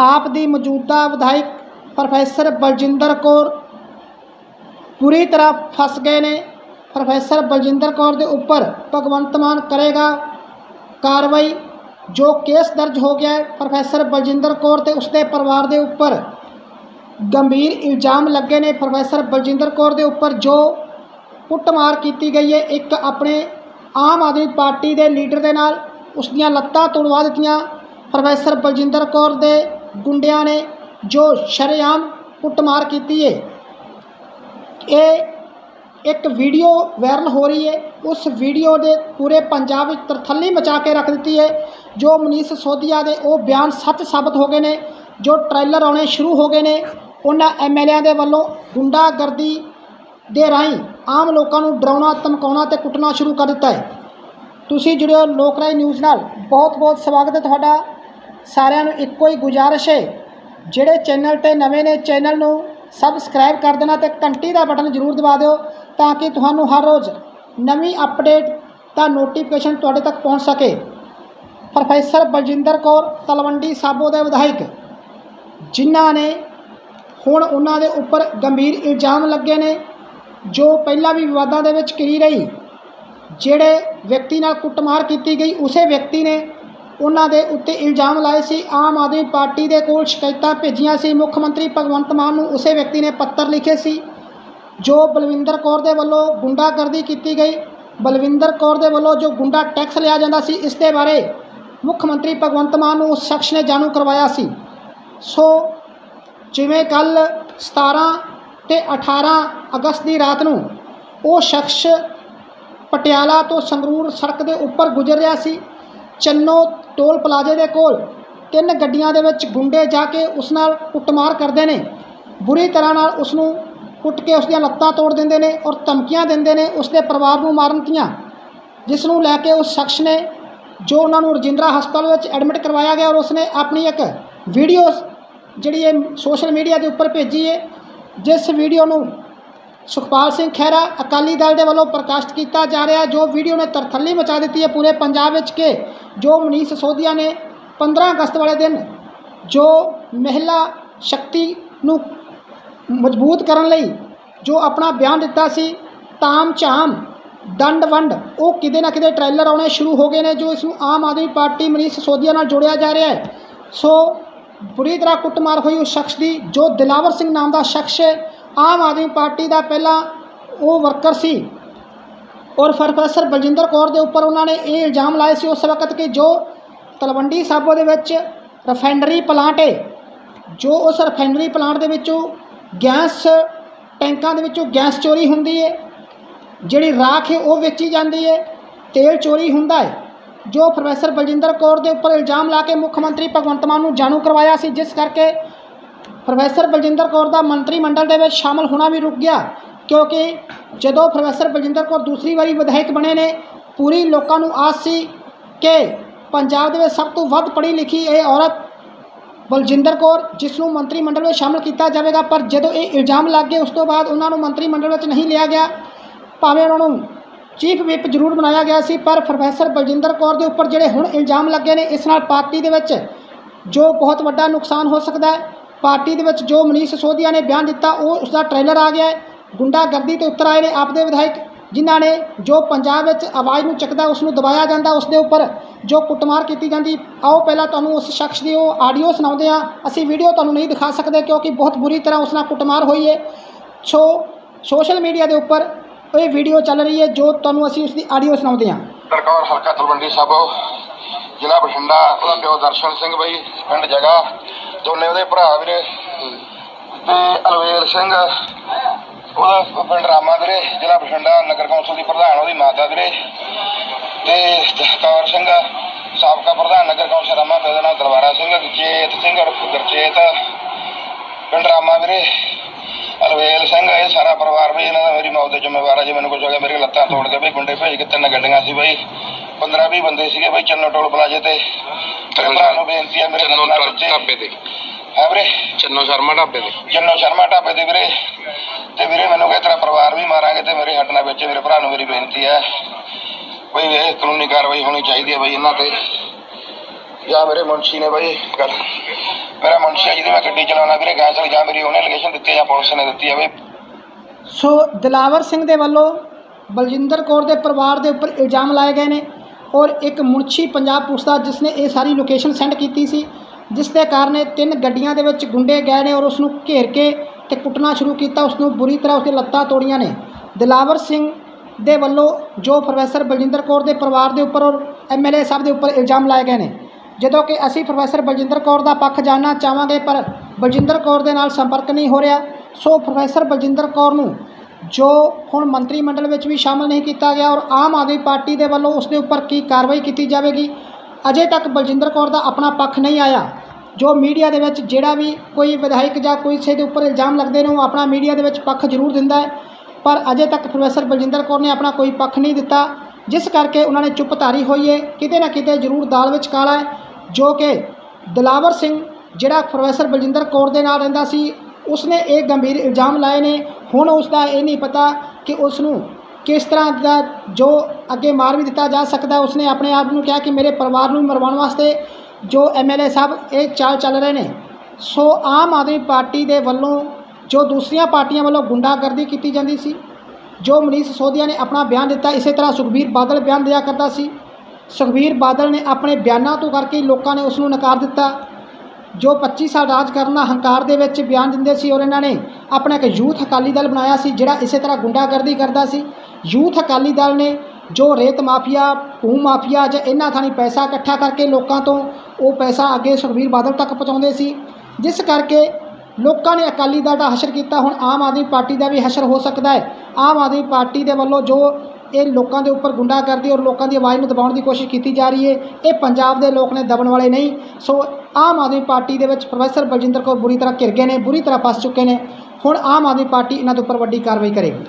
ਆਪ ਦੀ ਮੌਜੂਦਾ ਵਿਧਾਇਕ ਪ੍ਰੋਫੈਸਰ ਬਲਜਿੰਦਰ ਕੌਰ ਪੂਰੀ ਤਰ੍ਹਾਂ ਫਸ ਗਏ ਨੇ। ਪ੍ਰੋਫੈਸਰ ਬਲਜਿੰਦਰ ਕੌਰ ਦੇ ਉੱਪਰ ਭਗਵੰਤ ਮਾਨ ਕਰੇਗਾ ਕਾਰਵਾਈ, ਜੋ ਕੇਸ ਦਰਜ ਹੋ ਗਿਆ ਹੈ। ਪ੍ਰੋਫੈਸਰ ਬਲਜਿੰਦਰ ਕੌਰ ਤੇ ਉਸਦੇ ਪਰਿਵਾਰ ਦੇ ਉੱਪਰ ਗੰਭੀਰ ਇਲਜ਼ਾਮ ਲੱਗੇ ਨੇ। ਪ੍ਰੋਫੈਸਰ ਬਲਜਿੰਦਰ ਕੌਰ ਦੇ ਉੱਪਰ ਜੋ ਕੁੱਟਮਾਰ ਕੀਤੀ ਗਈ ਹੈ, ਇੱਕ ਆਪਣੇ ਆਮ ਆਦਮੀ ਪਾਰਟੀ ਦੇ ਲੀਡਰ ਦੇ ਨਾਲ ਉਸ ਦੀਆਂ ਲੱਤਾਂ ਤੋੜਵਾ ਦਿੱਤੀਆਂ। ਪ੍ਰੋਫੈਸਰ ਬਲਜਿੰਦਰ ਕੌਰ ਦੇ ਗੁੰਡਿਆਂ ਨੇ ਜੋ ਸ਼ਰੇਆਮ ਕੁੱਟਮਾਰ ਕੀਤੀ ਹੈ ਇਹ ਇੱਕ ਵੀਡੀਓ ਵਾਇਰਲ ਹੋ ਰਹੀ ਹੈ ਉਸ ਵੀਡੀਓ ਦੇ ਪੂਰੇ ਪੰਜਾਬ ਵਿੱਚ ਤਰਥੱਲੀ ਮਚਾ ਕੇ ਰੱਖ ਦਿੱਤੀ ਹੈ ਜੋ ਮਨੀਸ਼ ਸੋਧੀਆ ਦੇ ਉਹ ਬਿਆਨ ਸੱਚ ਸਾਬਤ ਹੋ ਗਏ ਨੇ, ਜੋ ਟ੍ਰੇਲਰ ਆਉਣੇ ਸ਼ੁਰੂ ਹੋ ਗਏ ਨੇ, ਉਹਨਾਂ ਐਮਐਲਏਆਂ ਦੇ ਵੱਲੋਂ ਗੁੰਡਾਗਰਦੀ ਦੇ ਰਾਹੀਂ ਆਮ ਲੋਕਾਂ ਨੂੰ ਡਰਾਉਣਾ, ਧਮਕਾਉਣਾ ਤੇ ਕੁੱਟਣਾ ਸ਼ੁਰੂ ਕਰ ਦਿੱਤਾ ਹੈ ਤੁਸੀਂ ਜੁੜਿਓ ਲੋਕ ਰਾਏ ਨਿਊਜ਼ ਨਾਲ। ਬਹੁਤ ਬਹੁਤ ਸਵਾਗਤ ਹੈ ਤੁਹਾਡਾ। ਸਾਰਿਆਂ ਨੂੰ ਇੱਕੋ ਹੀ ਗੁਜ਼ਾਰਿਸ਼ ਹੈ। ਜਿਹੜੇ ਚੈਨਲ ਤੇ ਨਵੇਂ ਨੇ, ਚੈਨਲ ਨੂੰ ਸਬਸਕ੍ਰਾਈਬ ਕਰ ਦੇਣਾ ਤੇ ਘੰਟੀ ਦਾ ਬਟਨ ਜ਼ਰੂਰ ਦਬਾ ਦਿਓ ਤਾਂ ਕਿ ਤੁਹਾਨੂੰ ਹਰ ਰੋਜ਼ ਨਵੀਂ ਅਪਡੇਟ ਦਾ ਨੋਟੀਫਿਕੇਸ਼ਨ ਤੁਹਾਡੇ ਤੱਕ ਪਹੁੰਚ ਸਕੇ। ਪ੍ਰੋਫੈਸਰ ਬਲਜਿੰਦਰ ਕੌਰ ਤਲਵੰਡੀ ਸਾਬੋ ਦੇ ਵਿਧਾਇਕ, ਜਿਨ੍ਹਾਂ ਨੇ ਹੁਣ ਉਹਨਾਂ ਦੇ ਉੱਪਰ ਗੰਭੀਰ ਇਲਜ਼ਾਮ ਲੱਗੇ ਨੇ, ਜੋ ਪਹਿਲਾਂ ਵੀ ਵਿਵਾਦਾਂ ਦੇ ਵਿੱਚ ਘਿਰੀ ਰਹੀ, ਜਿਹੜੇ ਵਿਅਕਤੀ ਨਾਲ ਕੁੱਟਮਾਰ ਕੀਤੀ ਗਈ, ਉਸੇ ਵਿਅਕਤੀ ਨੇ ਉਹਨਾਂ ਦੇ ਉੱਤੇ ਇਲਜ਼ਾਮ ਲਾਏ ਸੀ। ਆਮ ਆਦਮੀ ਪਾਰਟੀ ਦੇ ਕੋਲ ਸ਼ਿਕਾਇਤਾਂ ਭੇਜੀਆਂ ਸੀ। ਮੁੱਖ ਮੰਤਰੀ ਭਗਵੰਤ ਮਾਨ ਨੂੰ ਉਸੇ ਵਿਅਕਤੀ ਨੇ ਪੱਤਰ ਲਿਖੇ ਸੀ, ਜੋ ਬਲਵਿੰਦਰ ਕੌਰ ਦੇ ਵੱਲੋਂ ਗੁੰਡਾਗਰਦੀ ਕੀਤੀ ਗਈ। ਬਲਵਿੰਦਰ ਕੌਰ ਦੇ ਵੱਲੋਂ ਜੋ ਗੁੰਡਾ ਟੈਕਸ ਲਿਆ ਜਾਂਦਾ ਸੀ, ਇਸ ਦੇ ਬਾਰੇ ਮੁੱਖ ਮੰਤਰੀ ਭਗਵੰਤ ਮਾਨ ਨੂੰ ਉਸ ਸ਼ਖਸ ਨੇ ਜਾਣੂ ਕਰਵਾਇਆ ਸੀ। ਸੋ ਜਿਵੇਂ ਕੱਲ 17 ਤੇ 18 ਅਗਸਤ ਦੀ ਰਾਤ ਨੂੰ ਉਹ ਸ਼ਖਸ ਪਟਿਆਲਾ ਤੋਂ ਸੰਗਰੂਰ ਸੜਕ ਦੇ ਉੱਪਰ ਗੁਜ਼ਰ ਰਿਹਾ ਸੀ ਚੰਨੋ ਟੋਲ ਪਲਾਜ਼ੇ ਦੇ ਕੋਲ ਤਿੰਨ ਗੱਡੀਆਂ ਦੇ ਵਿੱਚ ਗੁੰਡੇ ਜਾ ਕੇ ਉਸ ਨਾਲ ਕੁੱਟਮਾਰ ਕਰਦੇ ਨੇ। ਬੁਰੀ ਤਰ੍ਹਾਂ ਨਾਲ ਉਸ ਨੂੰ ਕੁੱਟ ਕੇ ਉਸ ਦੀਆਂ ਲੱਤਾਂ ਤੋੜ ਦਿੰਦੇ ਨੇ ਔਰ ਧਮਕੀਆਂ ਦਿੰਦੇ ਨੇ ਉਸ ਦੇ ਪਰਿਵਾਰ ਨੂੰ ਮਾਰਨ ਦੀਆਂ। ਜਿਸ ਨੂੰ ਲੈ ਕੇ ਉਸ ਸ਼ਖਸ ਨੇ, ਜੋ ਉਹਨਾਂ ਨੂੰ ਰਜਿੰਦਰਾ ਹਸਪਤਾਲ ਵਿੱਚ ਐਡਮਿਟ ਕਰਵਾਇਆ ਗਿਆ ਔਰ ਉਸਨੇ ਆਪਣੀ ਇੱਕ ਵੀਡੀਓ ਜਿਹੜੀ ਇਹ ਸੋਸ਼ਲ ਮੀਡੀਆ ਦੇ ਉੱਪਰ ਭੇਜੀ ਹੈ ਜਿਸ ਵੀਡੀਓ ਨੂੰ ਸੁਖਪਾਲ ਸਿੰਘ ਖਹਿਰਾ ਅਕਾਲੀ ਦਲ ਦੇ ਵੱਲੋਂ ਪ੍ਰਕਾਸ਼ਿਤ ਕੀਤਾ ਜਾ ਰਿਹਾ, ਜੋ ਵੀਡੀਓ ਨੇ ਤਰਥੱਲੀ ਮਚਾ ਦਿੱਤੀ ਹੈ ਪੂਰੇ ਪੰਜਾਬ ਵਿੱਚ ਕਿ ਜੋ ਮਨੀਸ਼ ਸੋਧੀਆ ਨੇ 15 ਅਗਸਤ ਵਾਲੇ ਦਿਨ ਜੋ ਮਹਿਲਾ ਸ਼ਕਤੀ ਨੂੰ ਮਜ਼ਬੂਤ ਕਰਨ ਲਈ ਜੋ ਆਪਣਾ ਬਿਆਨ ਦਿੱਤਾ ਸੀ, ਤਾਮ ਝਾਮ, ਦੰਡ ਵੰਡ, ਉਹ ਕਿਤੇ ਨਾ ਕਿਤੇ ਟ੍ਰੇਲਰ ਆਉਣੇ ਸ਼ੁਰੂ ਹੋ ਗਏ ਨੇ, ਜੋ ਇਸ ਨੂੰ ਆਮ ਆਦਮੀ ਪਾਰਟੀ ਮਨੀਸ਼ ਸੋਧੀਆ ਨਾਲ ਜੋੜਿਆ ਜਾ ਰਿਹਾ ਹੈ। ਸੋ ਬੁਰੀ ਤਰ੍ਹਾਂ ਕੁੱਟਮਾਰ ਹੋਈ ਉਸ ਸ਼ਖਸ ਦੀ, ਜੋ ਦਿਲਾਵਰ ਸਿੰਘ ਨਾਮ ਦਾ ਸ਼ਖਸ ਹੈ, ਆਮ ਆਦਮੀ ਪਾਰਟੀ ਦਾ ਪਹਿਲਾਂ ਉਹ ਵਰਕਰ ਸੀ ਔਰ ਪ੍ਰੋਫੈਸਰ ਬਲਜਿੰਦਰ ਕੌਰ ਦੇ ਉੱਪਰ ਉਹਨਾਂ ਨੇ ਇਹ ਇਲਜ਼ਾਮ ਲਾਏ ਸੀ ਉਸ ਵਕਤ ਕਿ ਜੋ ਤਲਵੰਡੀ ਸਾਬੋ ਦੇ ਵਿੱਚ ਰਫਾਈਨਰੀ ਪਲਾਂਟ ਹੈ ਜੋ ਉਸ ਰਿਫਾਈਨਰੀ ਪਲਾਂਟ ਦੇ ਵਿੱਚੋਂ ਗੈਸ ਟੈਂਕਾਂ ਦੇ ਵਿੱਚੋਂ ਗੈਸ ਚੋਰੀ ਹੁੰਦੀ ਹੈ ਜਿਹੜੀ ਰਾਖ ਹੈ ਉਹ ਵੇਚੀ ਜਾਂਦੀ ਹੈ ਤੇਲ ਚੋਰੀ ਹੁੰਦਾ ਹੈ ਜੋ ਪ੍ਰੋਫੈਸਰ ਬਲਜਿੰਦਰ ਕੌਰ ਦੇ ਉੱਪਰ ਇਲਜ਼ਾਮ ਲਾ ਕੇ ਮੁੱਖ ਮੰਤਰੀ ਭਗਵੰਤ ਮਾਨ ਨੂੰ ਜਾਣੂ ਕਰਵਾਇਆ ਸੀ, ਜਿਸ ਕਰਕੇ ਪ੍ਰੋਫੈਸਰ ਬਲਜਿੰਦਰ ਕੌਰ ਦਾ ਮੰਤਰੀ ਮੰਡਲ ਦੇ ਵਿੱਚ ਸ਼ਾਮਲ ਹੋਣਾ ਵੀ ਰੁਕ ਗਿਆ। ਕਿਉਂਕਿ ਜਦੋਂ ਪ੍ਰੋਫੈਸਰ ਬਲਜਿੰਦਰ ਕੌਰ ਦੂਸਰੀ ਵਾਰੀ ਵਿਧਾਇਕ ਬਣੇ ਨੇ, ਪੂਰੀ ਲੋਕਾਂ ਨੂੰ ਆਸ ਸੀ ਕਿ ਪੰਜਾਬ ਦੇ ਵਿੱਚ ਸਭ ਤੋਂ ਵੱਧ ਪੜ੍ਹੀ ਲਿਖੀ ਇਹ ਔਰਤ ਬਲਜਿੰਦਰ ਕੌਰ, ਜਿਸ ਨੂੰ ਮੰਤਰੀ ਮੰਡਲ ਵਿੱਚ ਸ਼ਾਮਲ ਕੀਤਾ ਜਾਵੇਗਾ, ਪਰ ਜਦੋਂ ਇਹ ਇਲਜ਼ਾਮ ਲੱਗ ਗਏ, ਉਸ ਤੋਂ ਬਾਅਦ ਉਹਨਾਂ ਨੂੰ ਮੰਤਰੀ ਮੰਡਲ ਵਿੱਚ ਨਹੀਂ ਲਿਆ ਗਿਆ। ਭਾਵੇਂ ਉਹਨਾਂ ਨੂੰ ਚੀਫ ਵਿਪ ਜ਼ਰੂਰ ਬਣਾਇਆ ਗਿਆ ਸੀ, ਪਰ ਪ੍ਰੋਫੈਸਰ ਬਲਜਿੰਦਰ ਕੌਰ ਦੇ ਉੱਪਰ ਜਿਹੜੇ ਹੁਣ ਇਲਜ਼ਾਮ ਲੱਗੇ ਨੇ, ਇਸ ਨਾਲ ਪਾਰਟੀ ਦੇ ਵਿੱਚ ਜੋ ਬਹੁਤ ਵੱਡਾ ਨੁਕਸਾਨ ਹੋ ਸਕਦਾ ਹੈ, ਪਾਰਟੀ ਦੇ ਵਿੱਚ ਜੋ ਮਨੀਸ਼ ਸੋਧੀਆ ਨੇ ਬਿਆਨ ਦਿੱਤਾ, ਉਹ ਉਸ ਦਾ ਟ੍ਰੇਲਰ ਆ ਗਿਆ ਹੈ। ਗੁੰਡਾਗਰਦੀ ਤੇ ਉੱਤਰ ਆਏ ਨੇ ਆਪਦੇ ਵਿਧਾਇਕ, ਜਿਨ੍ਹਾਂ ਨੇ ਜੋ ਪੰਜਾਬ ਵਿੱਚ ਆਵਾਜ਼ ਨੂੰ ਚੱਕਦਾ ਉਸ ਨੂੰ ਦਬਾਇਆ ਜਾਂਦਾ ਉਸ ਦੇ ਉੱਪਰ ਜੋ ਕੁੱਟਮਾਰ ਕੀਤੀ ਜਾਂਦੀ। ਆਓ ਪਹਿਲਾਂ ਤੁਹਾਨੂੰ ਉਸ ਸ਼ਖਸ ਦੀ ਉਹ ਆਡੀਓ ਸੁਣਾਉਂਦੇ ਹਾਂ। ਅਸੀਂ ਵੀਡੀਓ ਤੁਹਾਨੂੰ ਨਹੀਂ ਦਿਖਾ ਸਕਦੇ, ਕਿਉਂਕਿ ਬਹੁਤ ਬੁਰੀ ਤਰ੍ਹਾਂ ਉਸ ਨਾਲ ਕੁੱਟਮਾਰ ਹੋਈ ਹੈ ਸੋ, ਸੋਸ਼ਲ ਮੀਡੀਆ ਦੇ ਉੱਪਰ ਇਹ ਵੀਡੀਓ ਚੱਲ ਰਹੀ ਹੈ ਜੋ ਤੁਹਾਨੂੰ ਅਸੀਂ ਉਸ ਦੀ ਆਡੀਓ ਸੁਣਾਉਂਦੇ ਹਾਂ। ਸਰਕਾਰ ਹਲਕਾ ਤਲਵੰਡੀ ਸਾਬੋ ਜ਼ਿਲ੍ਹਾ ਬਠਿੰਡਾ, ਉਹਦਾ ਪਿਓ ਦਰਸ਼ਨ ਸਿੰਘ ਬਈ, ਪਿੰਡ ਜਗਾ। ਦੋਨੇ ਉਹਦੇ ਭਰਾ ਵੀਰੇ, ਤੇ ਅਲਵੇਰ ਸਿੰਘ ਉਹਦਾ ਪਿੰਡ ਰਾਮਾ ਵੀਰੇ ਜ਼ਿਲ੍ਹਾ ਬਠਿੰਡਾ ਨਗਰ ਕੌਂਸਲ ਦੀ ਪ੍ਰਧਾਨ ਉਹਦੀ ਮਾਤਾ ਵੀਰੇ ਤੇ ਜਸਕੌਰ ਸਿੰਘ ਸਾਬਕਾ ਪ੍ਰਧਾਨ ਨਗਰ ਕੌਂਸਲ ਰਾਮਾ ਤੇ ਨਾਮ ਦਲਵਾਰਾ ਸਿੰਘ ਜੇਤ ਸਿੰਘ ਗੁਰਚੇਤ ਪਿੰਡ ਰਾਮਾ ਵੀਰੇ ਅਲਵੇਲ ਸਿੰਘ ਇਹ ਸਾਰਾ ਪਰਿਵਾਰ ਵੀ ਇਹਨਾਂ ਦਾ ਮੇਰੀ ਮੌਤ ਦੇ ਜ਼ਿੰਮੇਵਾਰ ਆ ਜੇ ਮੈਨੂੰ ਕੁਝ ਹੋ ਗਿਆ ਮੇਰੀ ਲੱਤਾਂ ਤੋੜ ਕੇ ਬਈ ਗੁੰਡੇ ਭੇਜ ਕੇ ਤਿੰਨ ਗੱਡੀਆਂ ਸੀ ਬਈ 15 20 ਬੰਦੇ ਸੀਗੇ ਬਈ ਚੰਨੋ ਟੋਲ ਪਲਾਜੇ ਤੇ। ਭਰਾ ਨੂੰ ਬੇਨਤੀ ਆ ਮੇਰੇ ਚੰਨੋ ਨਾਲ ਢਾਬੇ ਤੇ। ਹੈ ਵੀਰੇ? ਚੰਨੋ ਸ਼ਰਮਾ ਢਾਬੇ ਤੇ। ਜੰਨੋ ਸ਼ਰਮਾ ਢਾਬੇ ਦੇ ਵੀਰੇ। ਤੇ ਵੀਰੇ ਮੈਨੂੰ ਕਹੇ ਤੇਰਾ ਪਰਿਵਾਰ ਵੀ ਮਾਰਾਂਗੇ ਤੇ ਮੇਰੇ ਹੱਟਣਾ ਵਿੱਚ ਮੇਰੇ ਭਰਾ ਨੂੰ ਮੇਰੀ ਬੇਨਤੀ ਹੈ। ਬਈ ਇਹ ਕਾਨੂੰਨੀ ਕਾਰਵਾਈ ਹੋਣੀ ਚਾਹੀਦੀ ਹੈ ਬਈ ਇਹਨਾਂ ਤੇ। ਜਾਂ ਮੇਰੇ ਮੁਨਸ਼ੀ ਨੇ ਬਾਈ ਗੱਲ। ਮੇਰਾ ਮੁਨਸ਼ੀ ਹੈ ਜਿਹਦੀ ਮੈਂ ਗੱਡੀ ਚਲਾਉਣਾ ਵੀਰੇ, ਗੈਸ ਜਾਂ ਮੇਰੀ ਉਹਨੇ ਲੋਕੇਸ਼ਨ ਦਿੱਤੀ ਹੈ ਜਾਂ ਪੁਲਿਸ ਨੇ ਦਿੱਤੀ ਹੈ ਬਈ। ਸੋ ਦਿਲਾਵਰ ਸਿੰਘ ਦੇ ਵੱਲੋਂ ਬਲਜਿੰਦਰ ਕੌਰ ਦੇ ਪਰਿਵਾਰ ਦੇ ਉੱਪਰ ਇਲਜ਼ਾਮ ਲਾਏ ਗਏ ਨੇ ਔਰ ਇੱਕ ਮੁਨਸ਼ੀ ਪੰਜਾਬ ਪੁਲਿਸ ਦਾ ਜਿਸ ਨੇ ਇਹ ਸਾਰੀ ਲੋਕੇਸ਼ਨ ਸੈਂਡ ਕੀਤੀ ਸੀ, ਜਿਸ ਦੇ ਕਾਰਨ ਇਹ ਤਿੰਨ ਗੱਡੀਆਂ ਦੇ ਵਿੱਚ ਗੁੰਡੇ ਗਏ ਨੇ ਔਰ ਉਸ ਨੂੰ ਘੇਰ ਕੇ ਤੇ ਕੁੱਟਣਾ ਸ਼ੁਰੂ ਕੀਤਾ ਉਸ ਨੂੰ ਬੁਰੀ ਤਰ੍ਹਾਂ ਉਸਦੇ ਲੱਤਾਂ ਤੋੜੀਆਂ ਨੇ। ਦਿਲਾਵਰ ਸਿੰਘ ਦੇ ਵੱਲੋਂ ਜੋ ਪ੍ਰੋਫੈਸਰ ਬਲਜਿੰਦਰ ਕੌਰ ਦੇ ਪਰਿਵਾਰ ਦੇ ਉੱਪਰ ਔਰ ਐਮਐਲਏ ਸਾਹਿਬ ਦੇ ਉੱਪਰ ਇਲਜ਼ਾਮ ਲਾਏ ਗਏ ਨੇ। ਜਦੋਂ ਕਿ ਅਸੀਂ ਪ੍ਰੋਫੈਸਰ ਬਲਜਿੰਦਰ ਕੌਰ ਦਾ ਪੱਖ ਜਾਣਨਾ ਚਾਹਾਂਗੇ, ਪਰ ਬਲਜਿੰਦਰ ਕੌਰ ਦੇ ਨਾਲ ਸੰਪਰਕ ਨਹੀਂ ਹੋ ਰਿਹਾ, ਸੋ ਪ੍ਰੋਫੈਸਰ ਬਲਜਿੰਦਰ ਕੌਰ ਨੂੰ ਜੋ ਹੁਣ ਮੰਤਰੀ ਮੰਡਲ ਵਿੱਚ ਵੀ ਸ਼ਾਮਲ ਨਹੀਂ ਕੀਤਾ ਗਿਆ ਔਰ ਆਮ ਆਦਮੀ ਪਾਰਟੀ ਦੇ ਵੱਲੋਂ ਉਸ ਦੇ ਉੱਪਰ ਕੀ ਕਾਰਵਾਈ ਕੀਤੀ ਜਾਵੇਗੀ, ਅਜੇ ਤੱਕ ਬਲਜਿੰਦਰ ਕੌਰ ਦਾ ਆਪਣਾ ਪੱਖ ਨਹੀਂ ਆਇਆ। ਜੋ ਮੀਡੀਆ ਦੇ ਵਿੱਚ ਜਿਹੜਾ ਵੀ ਕੋਈ ਵਿਧਾਇਕ ਜਾਂ ਕੋਈ ਕਿਸੇ ਦੇ ਉੱਪਰ ਇਲਜ਼ਾਮ ਲੱਗਦੇ ਨੇ, ਉਹ ਆਪਣਾ ਮੀਡੀਆ ਦੇ ਵਿੱਚ ਪੱਖ ਜ਼ਰੂਰ ਦਿੰਦਾ ਹੈ। ਪਰ ਅਜੇ ਤੱਕ ਪ੍ਰੋਫੈਸਰ ਬਲਜਿੰਦਰ ਕੌਰ ਨੇ ਆਪਣਾ ਕੋਈ ਪੱਖ ਨਹੀਂ ਦਿੱਤਾ, ਜਿਸ ਕਰਕੇ ਉਹਨਾਂ ਨੇ ਚੁੱਪ ਧਾਰੀ ਹੋਈ ਹੈ ਕਿਤੇ ਨਾ ਕਿਤੇ ਜ਼ਰੂਰ ਦਾਲ ਵਿੱਚ ਕਾਲਾ ਹੈ, ਜੋ ਕਿ ਦਲਾਵਰ ਸਿੰਘ, ਜਿਹੜਾ ਪ੍ਰੋਫੈਸਰ ਬਲਜਿੰਦਰ ਕੌਰ ਦੇ ਨਾਲ ਰਹਿੰਦਾ ਸੀ, ਉਸਨੇ ਇਹ ਗੰਭੀਰ ਇਲਜ਼ਾਮ ਲਾਏ ਨੇ। ਹੁਣ ਉਸ ਦਾ ਇਹ ਨਹੀਂ ਪਤਾ ਕਿ ਉਸ ਨੂੰ ਕਿਸ ਤਰ੍ਹਾਂ ਦਾ ਜੋ ਅੱਗੇ ਮਾਰ ਵੀ ਦਿੱਤਾ ਜਾ ਸਕਦਾ, ਉਸਨੇ ਆਪਣੇ ਆਪ ਨੂੰ ਕਿਹਾ ਕਿ ਮੇਰੇ ਪਰਿਵਾਰ ਨੂੰ ਮਰਵਾਉਣ ਵਾਸਤੇ ਜੋ ਐਮਐਲਏ ਸਾਹਿਬ ਇਹ ਚਾਲ ਚੱਲ ਰਹੇ ਨੇ, ਸੋ ਆਮ ਆਦਮੀ ਪਾਰਟੀ ਦੇ ਵੱਲੋਂ ਜੋ ਦੂਸਰੀਆਂ ਪਾਰਟੀਆਂ ਵੱਲੋਂ ਗੁੰਡਾਗਰਦੀ ਕੀਤੀ ਜਾਂਦੀ ਸੀ, ਜੋ ਮਨੀਸ਼ ਸਿਸੋਦੀਆ ਨੇ ਆਪਣਾ ਬਿਆਨ ਦਿੱਤਾ, ਇਸੇ ਤਰ੍ਹਾਂ ਸੁਖਬੀਰ ਬਾਦਲ ਬਿਆਨ ਦਿਆ ਕਰਦਾ ਸੀ। ਸੁਖਬੀਰ ਬਾਦਲ ਨੇ ਆਪਣੇ ਬਿਆਨਾਂ ਤੋਂ ਕਰਕੇ ਲੋਕਾਂ ਨੇ ਉਸ ਨੂੰ ਨਕਾਰ ਦਿੱਤਾ। ਜੋ 25 ਸਾਲ ਰਾਜ ਕਰਨਾ ਹੰਕਾਰ ਦੇ ਵਿੱਚ ਬਿਆਨ ਦਿੰਦੇ ਸੀ ਔਰ ਇਹਨਾਂ ਨੇ ਆਪਣਾ ਇੱਕ ਯੂਥ ਅਕਾਲੀ ਦਲ ਬਣਾਇਆ ਸੀ, ਜਿਹੜਾ ਇਸੇ ਤਰ੍ਹਾਂ ਗੁੰਡਾਗਰਦੀ ਕਰਦਾ ਸੀ। ਯੂਥ ਅਕਾਲੀ ਦਲ ਨੇ ਜੋ ਰੇਤ ਮਾਫੀਆ ਭੂ ਮਾਫੀਆ ਜਾਂ ਇਹਨਾਂ ਥਾਣੀ ਪੈਸਾ ਇਕੱਠਾ ਕਰਕੇ ਲੋਕਾਂ ਤੋਂ ਉਹ ਪੈਸਾ ਅੱਗੇ ਸੁਖਬੀਰ ਬਾਦਲ ਤੱਕ ਪਹੁੰਚਾਉਂਦੇ ਸੀ। ਜਿਸ ਕਰਕੇ ਲੋਕਾਂ ਨੇ ਅਕਾਲੀ ਦਲ ਦਾ ਹਸ਼ਰ ਕੀਤਾ। ਹੁਣ ਆਮ ਆਦਮੀ ਪਾਰਟੀ ਦਾ ਵੀ ਹਸ਼ਰ ਹੋ ਸਕਦਾ ਹੈ। ਆਮ ਆਦਮੀ ਪਾਰਟੀ ਦੇ ਵੱਲੋਂ ਜੋ ਇਹ ਲੋਕਾਂ ਦੇ ਉੱਪਰ ਗੁੰਡਾਗਰਦੀ ਔਰ ਲੋਕਾਂ ਦੀ ਆਵਾਜ਼ ਨੂੰ ਦਬਾਉਣ ਦੀ ਕੋਸ਼ਿਸ਼ ਕੀਤੀ ਜਾ ਰਹੀ ਹੈ, ਇਹ ਪੰਜਾਬ ਦੇ ਲੋਕ ਨੇ ਦਬਣ ਵਾਲੇ ਨਹੀਂ। ਸੋ ਆਮ ਆਦਮੀ ਪਾਰਟੀ ਦੇ ਵਿੱਚ ਪ੍ਰੋਫੈਸਰ ਬਲਜਿੰਦਰ ਕੌਰ ਬੁਰੀ ਤਰ੍ਹਾਂ ਘਿਰ ਗਏ ਨੇ, ਬੁਰੀ ਤਰ੍ਹਾਂ ਫਸ ਚੁੱਕੇ ਨੇ। ਹੁਣ ਆਮ ਆਦਮੀ ਪਾਰਟੀ ਇਹਨਾਂ ਦੇ ਉੱਪਰ ਵੱਡੀ ਕਾਰਵਾਈ ਕਰੇਗੀ।